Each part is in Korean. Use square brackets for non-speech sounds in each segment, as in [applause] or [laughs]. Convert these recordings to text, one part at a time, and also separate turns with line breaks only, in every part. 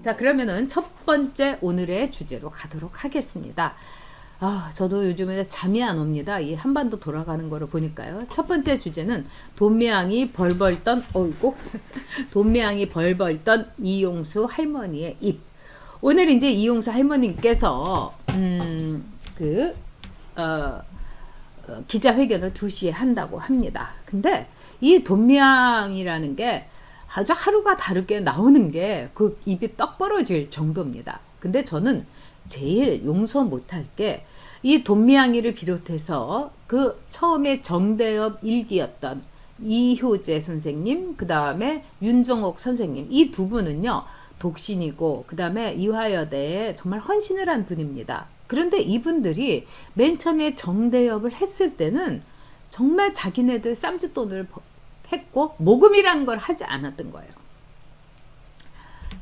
자, 그러면은 첫 번째 오늘의 주제로 가도록 하겠습니다. 아, 저도 요즘에 잠이 안 옵니다. 이 한반도 돌아가는 거를 보니까요. 첫 번째 주제는 돈매양이 벌벌 떤, 어이구. 돈매양이 벌벌 떤 이용수 할머니의 입. 오늘 이제 이용수 할머님께서, 음, 그, 어, 어, 기자회견을 2시에 한다고 합니다. 근데 이 돈미양이라는 게 아주 하루가 다르게 나오는 게 그 입이 떡 벌어질 정도입니다. 근데 저는 제일 용서 못할 게 이 돈미양이를 비롯해서 그 처음에 정대엽 일기였던 이효재 선생님, 그 다음에 윤정옥 선생님, 이 두 분은요, 독신이고, 그 다음에 이화여대에 정말 헌신을 한 분입니다. 그런데 이분들이 맨 처음에 정대협을 했을 때는 정말 자기네들 쌈짓돈을 버- 했고, 모금이라는 걸 하지 않았던 거예요.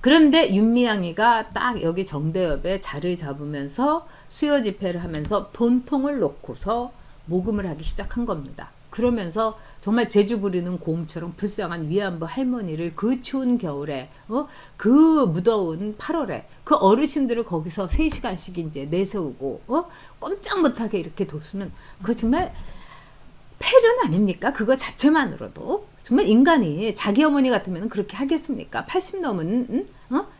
그런데 윤미향이가 딱 여기 정대협에 자리를 잡으면서 수요 집회를 하면서 돈통을 놓고서 모금을 하기 시작한 겁니다. 그러면서 정말 제주 부리는 고음처럼 불쌍한 위안부 할머니를 그 추운 겨울에 어? 그 무더운 8월에 그 어르신들을 거기서 3시간씩 이제 내세우고 어? 꼼짝 못하게 이렇게 뒀으면 그거 정말 폐륜 아닙니까? 그거 자체만으로도 정말 인간이 자기 어머니 같으면 그렇게 하겠습니까? 80 넘은 응?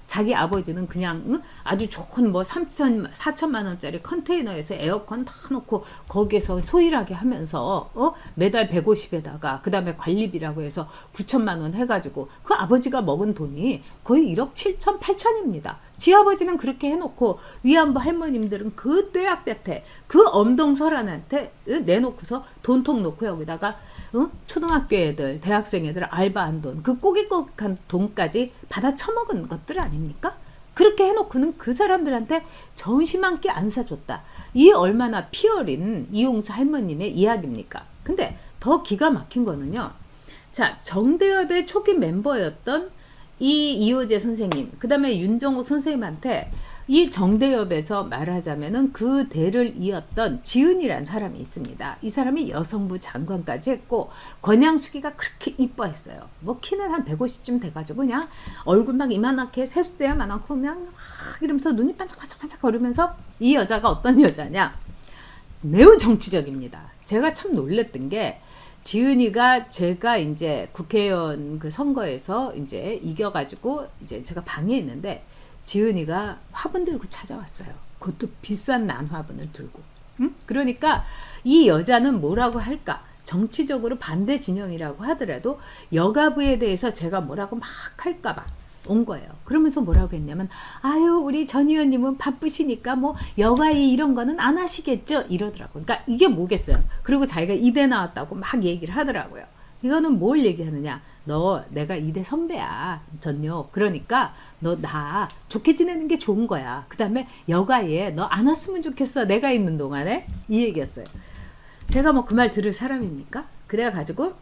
어? 자기 아버지는 그냥 응? 아주 좋은 뭐 3천 4천만 원짜리 컨테이너에서 에어컨 다 놓고 거기에서 소일하게 하면서 어? 매달 150에다가 그다음에 관리비라고 해서 9천만 원 해가지고 그 아버지가 먹은 돈이 거의 1억 7천 8천입니다. 지 아버지는 그렇게 해놓고 위안부 할머님들은 그 떼약볕에 그 엄동설한한테 응? 내놓고서 돈통 놓고 여기다가 응? 초등학교 애들, 대학생 애들 알바한 돈, 그 꼬깃꼬깃한 돈까지 받아 처먹은 것들 아닙니까? 그렇게 해놓고는 그 사람들한테 점심 한 끼 안 사줬다. 이 얼마나 피 어린 이용수 할머님의 이야기입니까? 근데 더 기가 막힌 거는요. 자, 정대협의 초기 멤버였던 이 이호재 선생님, 그 다음에 윤정옥 선생님한테 이 정대협에서 말하자면은 그 대를 이었던 지은이란 사람이 있습니다. 이 사람이 여성부 장관까지 했고 권양숙이가 그렇게 이뻐했어요. 뭐 키는 한 150쯤 돼가지고 그냥 얼굴 막 이만하게 세수대야만 하고 그냥 막 이러면서 눈이 반짝반짝반짝 거리면서 이 여자가 어떤 여자냐? 매우 정치적입니다. 제가 참 놀랬던 게 지은이가 제가 이제 국회의원 그 선거에서 이제 이겨가지고 이제 제가 방에 있는데 지은이가 화분 들고 찾아왔어요. 그것도 비싼 난화분을 들고. 응? 그러니까 이 여자는 뭐라고 할까? 정치적으로 반대 진영이라고 하더라도 여가부에 대해서 제가 뭐라고 막 할까봐 온 거예요. 그러면서 뭐라고 했냐면, 아유, 우리 전 의원님은 바쁘시니까 뭐 여가이 이런 거는 안 하시겠죠? 이러더라고요. 그러니까 이게 뭐겠어요? 그리고 자기가 이대 나왔다고 막 얘기를 하더라고요. 이거는 뭘 얘기하느냐? 너 내가 이대 선배야 전요. 그러니까 너 나 좋게 지내는 게 좋은 거야. 그 다음에 여가에 너 안 왔으면 좋겠어. 내가 있는 동안에 이 얘기였어요. 제가 뭐 그 말 들을 사람입니까? 그래 가지고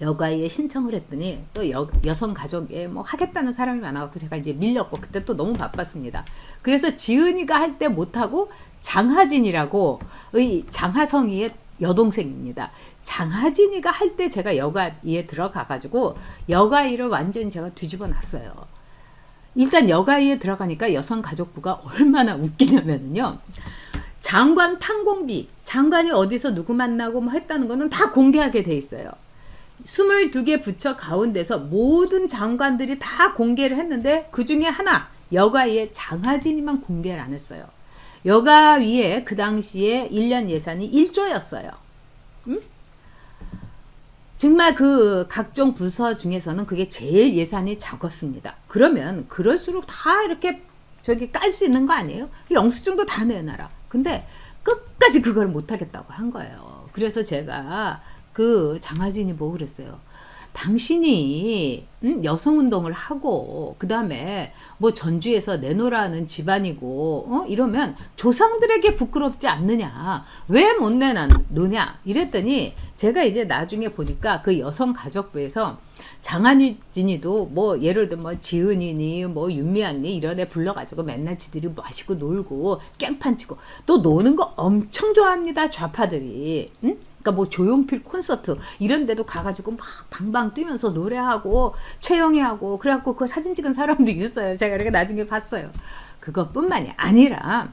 여가에 신청을 했더니 또 여, 여성 가족에 뭐 하겠다는 사람이 많아갖고 제가 이제 밀렸고 그때 또 너무 바빴습니다. 그래서 지은이가 할 때 못하고 장하진이라고 의 장하성이의 여동생입니다. 장하진이가 할 때 제가 여가이에 들어가가지고 여가이를 완전히 제가 뒤집어 놨어요. 일단 여가이에 들어가니까 여성가족부가 얼마나 웃기냐면요. 장관 판공비, 장관이 어디서 누구 만나고 뭐 했다는 거는 다 공개하게 돼 있어요. 22개 부처 가운데서 모든 장관들이 다 공개를 했는데 그 중에 하나, 여가위의 장하진이만 공개를 안 했어요. 여가위에 그 당시에 1년 예산이 1조였어요. 정말 그 각종 부서 중에서는 그게 제일 예산이 작았습니다. 그러면 그럴수록 다 이렇게 저기 깔 수 있는 거 아니에요? 영수증도 다 내놔라. 근데 끝까지 그걸 못 하겠다고 한 거예요. 그래서 제가 그 장하진이 뭐 그랬어요. 당신이 음, 여성 운동을 하고 그 다음에 뭐 전주에서 내놓으라는 집안이고 어? 이러면 조상들에게 부끄럽지 않느냐 왜 못 내놓느냐 이랬더니 제가 이제 나중에 보니까 그 여성 가족부에서 장한진이도 뭐 예를 들면 뭐 지은이니 뭐 윤미향니 이런 애 불러가지고 맨날 지들이 마시고 놀고 깽판 치고 또 노는 거 엄청 좋아합니다 좌파들이 응? 그러니까 뭐 조용필 콘서트 이런 데도 가가지고 막 방방 뛰면서 노래하고 최영희 하고 그래갖고 그 사진 찍은 사람도 있어요 제가 이렇게 나중에 봤어요 그것뿐만이 아니라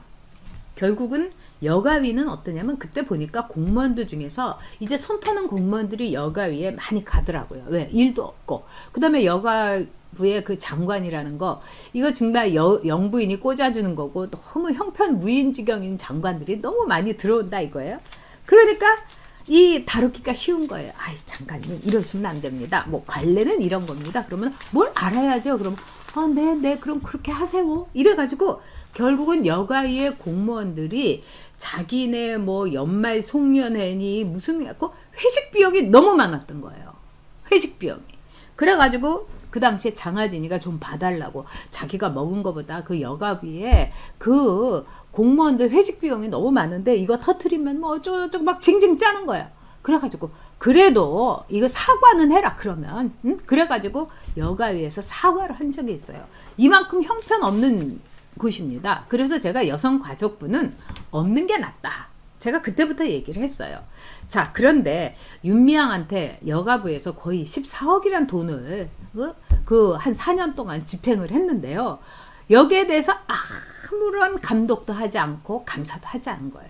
결국은 여가위는 어떠냐면 그때 보니까 공무원들 중에서 이제 손 터는 공무원들이 여가위에 많이 가더라고요. 왜? 일도 없고. 그 다음에 여가 부의 그 장관이라는 거, 이거 정말 여, 영부인이 꽂아주는 거고, 너무 형편무인지경인 장관들이 너무 많이 들어온다 이거예요. 그러니까 이 다루기가 쉬운 거예요. 아이, 장관님, 이러시면 안 됩니다. 뭐, 관례는 이런 겁니다. 그러면 뭘 알아야죠. 그러면, 아, 네, 네, 그럼 그렇게 하세요. 이래가지고, 결국은 여가위의 공무원들이 자기네 뭐 연말 송년회니 무슨 갖고 회식 비용이 너무 많았던 거예요. 회식 비용이. 그래가지고 그 당시에 장하진이가 좀 봐달라고 자기가 먹은 거보다 그 여가비에 그 공무원들 회식 비용이 너무 많은데 이거 터트리면 뭐 어쩌고저쩌고 막 징징 짜는 거예요. 그래가지고 그래도 이거 사과는 해라 그러면 응? 그래가지고 여가위에서 사과를 한 적이 있어요. 이만큼 형편없는 곳입니다. 그래서 제가 여성 가족부는 없는 게 낫다. 제가 그때부터 얘기를 했어요. 자, 그런데 윤미향한테 여가부에서 거의 14억이란 돈을 그한 4년 동안 집행을 했는데요. 여기에 대해서 아무런 감독도 하지 않고 감사도 하지 않은 거예요.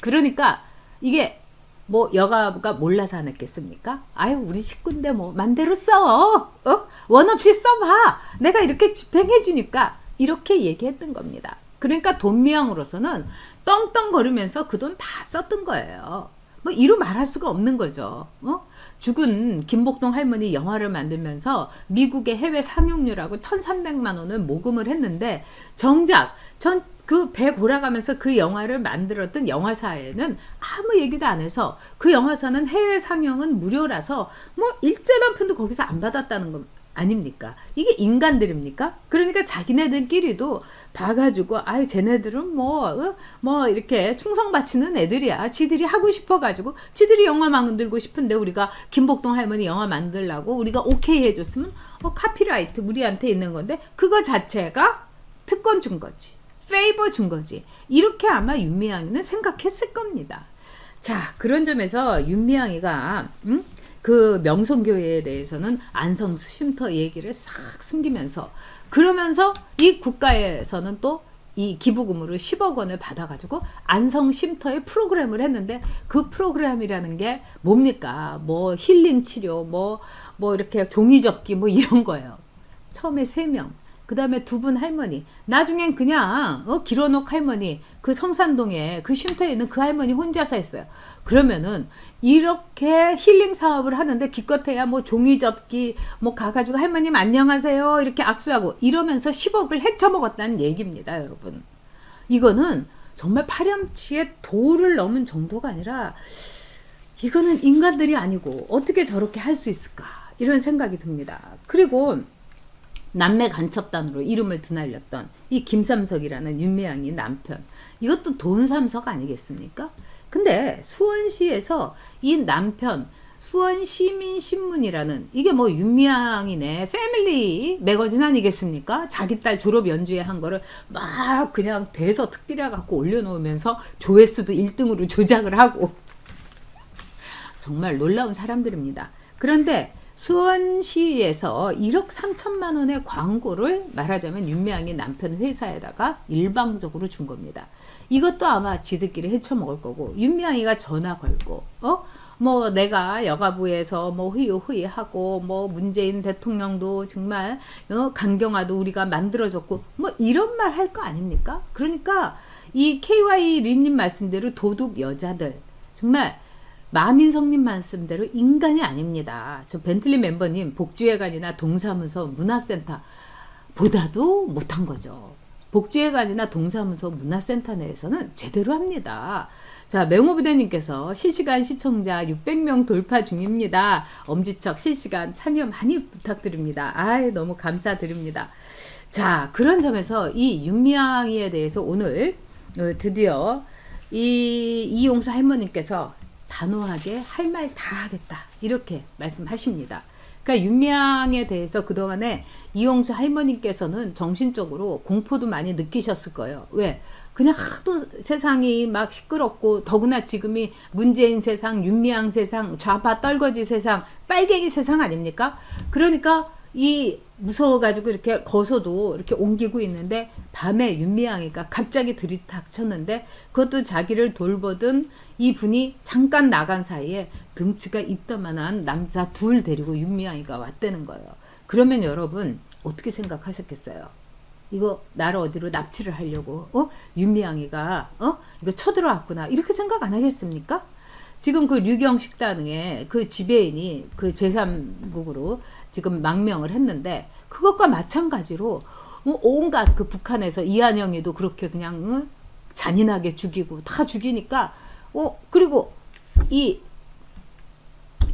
그러니까 이게 뭐 여가부가 몰라서 안 했겠습니까? 아유 우리 식구인데 뭐 맘대로 써. 어? 원 없이 써봐. 내가 이렇게 집행해 주니까 이렇게 얘기했던 겁니다. 그러니까 돈미양으로서는 떵떵거리면서 그 돈 다 썼던 거예요. 뭐 이루 말할 수가 없는 거죠. 어? 죽은 김복동 할머니 영화를 만들면서 미국의 해외 상영료라고 1,300만 원을 모금을 했는데 정작 전 그배 골아가면서 그 영화를 만들었던 영화사에는 아무 얘기도 안 해서 그 영화사는 해외 상영은 무료라서 뭐 일전 한 푼도 거기서 안 받았다는 거 아닙니까? 이게 인간들입니까? 그러니까 자기네들끼리도 봐가지고, 아이, 쟤네들은 뭐, 어? 뭐, 이렇게 충성 바치는 애들이야. 지들이 하고 싶어가지고, 지들이 영화 만들고 싶은데, 우리가 김복동 할머니 영화 만들라고, 우리가 오케이 해줬으면, 어, 카피라이트 우리한테 있는 건데, 그거 자체가 특권 준 거지. 페이버 준 거지. 이렇게 아마 윤미향이는 생각했을 겁니다. 자, 그런 점에서 윤미향이가, 음? 그 명성교회에 대해서는 안성수 쉼터 얘기를 싹 숨기면서 그러면서 이 국가에서는 또 이 기부금으로 10억 원을 받아가지고 안성 쉼터의 프로그램을 했는데 그 프로그램이라는 게 뭡니까? 뭐 힐링 치료, 뭐, 뭐 이렇게 종이 접기 뭐 이런 거예요. 처음에 3명. 그 다음에 두 분 할머니. 나중엔 그냥, 어, 길어놓 할머니. 그 성산동에 그 쉼터에 있는 그 할머니 혼자서 했어요. 그러면은, 이렇게 힐링 사업을 하는데 기껏해야 뭐 종이 접기, 뭐 가가지고 할머님 안녕하세요. 이렇게 악수하고 이러면서 10억을 헤쳐먹었다는 얘기입니다, 여러분. 이거는 정말 파렴치에 도를 넘은 정도가 아니라, 이거는 인간들이 아니고 어떻게 저렇게 할 수 있을까? 이런 생각이 듭니다. 그리고, 남매 간첩단으로 이름을 드날렸던 이 김삼석이라는 윤미향이 남편. 이것도 돈 삼석 아니겠습니까? 근데 수원시에서 이 남편 수원시민신문이라는 이게 뭐 윤미향이네 패밀리 매거진 아니겠습니까? 자기 딸 졸업 연주회 한 거를 막 그냥 대서 특비려 갖고 올려놓으면서 조회수도 1등으로 조작을 하고 정말 놀라운 사람들입니다. 그런데 수원시에서 1억 3천만 원의 광고를 말하자면 윤미향의 남편 회사에다가 일방적으로 준 겁니다. 이것도 아마 지들끼리 헤쳐먹을 거고 윤미향이가 전화 걸고 어? 뭐 내가 여가부에서 뭐 회의하고 뭐 문재인 대통령도 정말 어? 강경화도 우리가 만들어줬고 뭐 이런 말 할 거 아닙니까? 그러니까 이 KY 리님 말씀대로 도둑 여자들 정말 마민성님 말씀대로 인간이 아닙니다. 저 벤틀리 멤버님 복지회관이나 동사무소 문화센터 보다도 못한 거죠. 복지회관이나 동사무소 문화센터 내에서는 제대로 합니다. 자, 맹호부대님께서 실시간 시청자 600명 돌파 중입니다. 엄지척 실시간 참여 많이 부탁드립니다. 아이, 너무 감사드립니다. 자, 그런 점에서 이 윤미향이에 대해서 오늘 어, 드디어 이 이용수 할머니께서 단호하게 할 말 다 하겠다. 이렇게 말씀하십니다. 그러니까 윤미향에 대해서 그동안에 이용수 할머니께서는 정신적으로 공포도 많이 느끼셨을 거예요. 왜? 그냥 하도 세상이 막 시끄럽고 더구나 지금이 문재인 세상, 윤미향 세상, 좌파 떨거지 세상, 빨갱이 세상 아닙니까? 그러니까 이 무서워가지고 이렇게 거서도 이렇게 옮기고 있는데 밤에 윤미향이가 갑자기 들이닥쳤는데 그것도 자기를 돌보던 이 분이 잠깐 나간 사이에 등치가 있다만한 남자 둘 데리고 윤미향이가 왔다는 거예요. 그러면 여러분 어떻게 생각하셨겠어요? 이거 나를 어디로 납치를 하려고 어 윤미향이가 어 이거 쳐들어왔구나 이렇게 생각 안 하겠습니까? 지금 그 류경 식당에 그 지배인이 그 제3국으로 지금 망명을 했는데 그것과 마찬가지로 뭐 온갖 그 북한에서 이한영이도 그렇게 그냥 응? 잔인하게 죽이고 다 죽이니까 어 그리고 이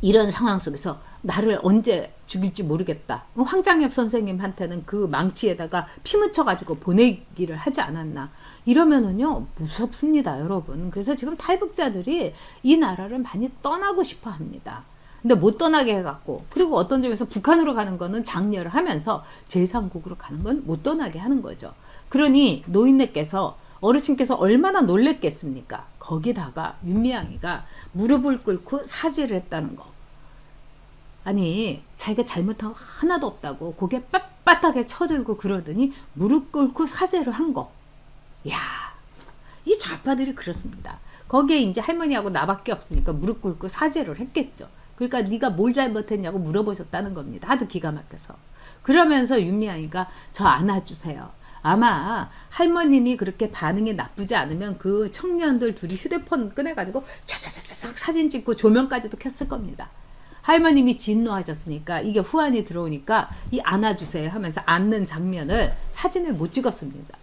이런 상황 속에서 나를 언제 죽일지 모르겠다. 어, 황장엽 선생님한테는 그 망치에다가 피 묻혀가지고 보내기를 하지 않았나. 이러면은요, 무섭습니다, 여러분. 그래서 지금 탈북자들이 이 나라를 많이 떠나고 싶어 합니다. 근데 못 떠나게 해갖고, 그리고 어떤 점에서 북한으로 가는 거는 장려를 하면서 제3국으로 가는 건 못 떠나게 하는 거죠. 그러니 노인네께서 어르신께서 얼마나 놀랬겠습니까? 거기다가 윤미향이가 무릎을 꿇고 사죄를 했다는 거. 아니 자기가 잘못한 거 하나도 없다고 고개 빳빳하게 쳐들고 그러더니 무릎 꿇고 사죄를 한 거. 야, 이 좌파들이 그렇습니다. 거기에 이제 할머니하고 나밖에 없으니까 무릎 꿇고 사죄를 했겠죠. 그러니까 네가 뭘 잘못했냐고 물어보셨다는 겁니다. 하도 기가 막혀서. 그러면서 윤미향이가 저 안아주세요. 아마 할머님이 그렇게 반응이 나쁘지 않으면 그 청년들 둘이 휴대폰 꺼내가지고 촤촤촤촤 사진 찍고 조명까지도 켰을 겁니다. 할머님이 진노하셨으니까 이게 후환이 들어오니까 이 안아주세요 하면서 안는 장면을 사진을 못 찍었습니다.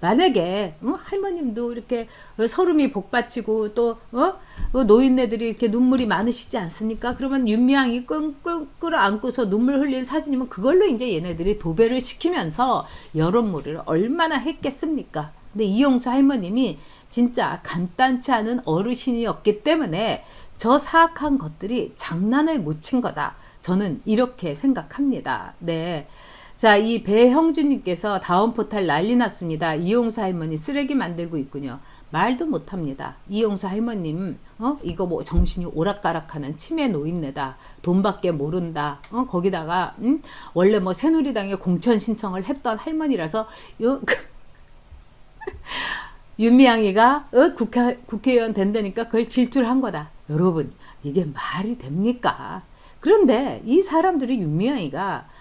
만약에 어? 할머님도 이렇게 서름이 복받치고 또 어? 어, 노인네들이 이렇게 눈물이 많으시지 않습니까? 그러면 윤미향이 끙끙 끌어안고서 눈물 흘린 사진이면 그걸로 이제 얘네들이 도배를 시키면서 여론몰이를 얼마나 했겠습니까? 근데 이용수 할머님이 진짜 간단치 않은 어르신이었기 때문에 저 사악한 것들이 장난을 못 친 거다. 저는 이렇게 생각합니다. 네. 자, 이 배형준님께서 다음 포탈 난리 났습니다. 이용수 할머니 쓰레기 만들고 있군요. 말도 못합니다. 이용수 할머님, 어? 이거 뭐 정신이 오락가락하는 치매 노인네다. 돈밖에 모른다. 어? 거기다가, 음? 원래 뭐 새누리당에 공천 신청을 했던 할머니라서, 요, [laughs] 윤미향이가 어? 국회, 국회의원 된다니까 그걸 질투를 한 거다. 여러분, 이게 말이 됩니까? 그런데 이 사람들이 윤미향이가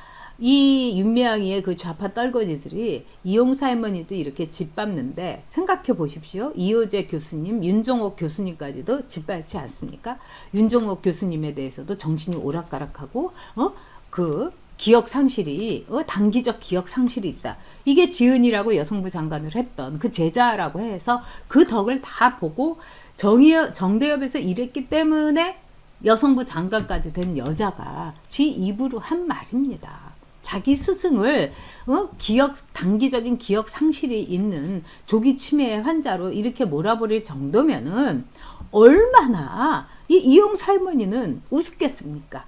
이 윤미향이의 그 좌파 떨거지들이 이용사 할머니도 이렇게 짓밟는데 생각해 보십시오. 이호재 교수님, 윤종옥 교수님까지도 짓밟지 않습니까? 윤종옥 교수님에 대해서도 정신이 오락가락하고 어? 그 기억 상실이 어, 단기적 기억 상실이 있다. 이게 지은이라고 여성부 장관을 했던 그 제자라고 해서 그 덕을 다 보고 정의 정대협에서 일했기 때문에 여성부 장관까지 된 여자가 지 입으로 한 말입니다. 자기 스승을 어? 기억 단기적인 기억 상실이 있는 조기 치매 환자로 이렇게 몰아버릴 정도면은 얼마나 이 이용수 할머니는 우습겠습니까?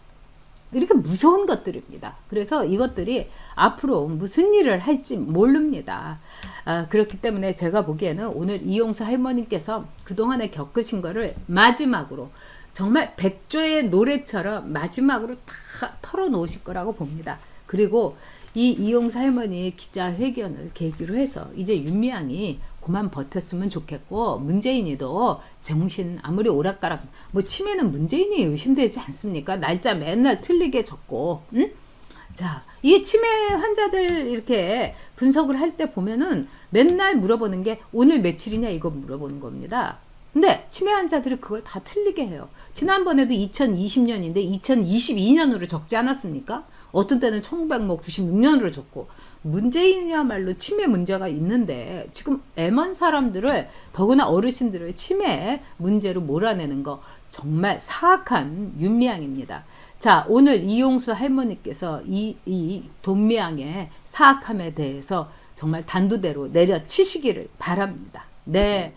이렇게 무서운 것들입니다. 그래서 이것들이 앞으로 무슨 일을 할지 모릅니다. 아, 그렇기 때문에 제가 보기에는 오늘 이용수 할머니께서 그동안에 겪으신 거를 마지막으로 정말 백조의 노래처럼 마지막으로 다 털어놓으실 거라고 봅니다. 그리고 이 이용수 할머니 기자회견을 계기로 해서 이제 윤미향이 그만 버텼으면 좋겠고 문재인이도 정신 아무리 오락가락 뭐 치매는 문재인이 의심되지 않습니까? 날짜 맨날 틀리게 적고 응? 자, 이 치매 환자들 이렇게 분석을 할 때 보면은 맨날 물어보는 게 오늘 며칠이냐 이거 물어보는 겁니다. 근데 치매 환자들이 그걸 다 틀리게 해요. 지난번에도 2020년인데 2022년으로 적지 않았습니까? 어떤 때는 1996년으로 적고 문재인이야말로 치매 문제가 있는데 지금 M1 사람들을 더구나 어르신들을 치매 문제로 몰아내는 거 정말 사악한 윤미향입니다. 자, 오늘 이용수 할머니께서 이, 이 돈미향의 사악함에 대해서 정말 단두대로 내려치시기를 바랍니다. 네.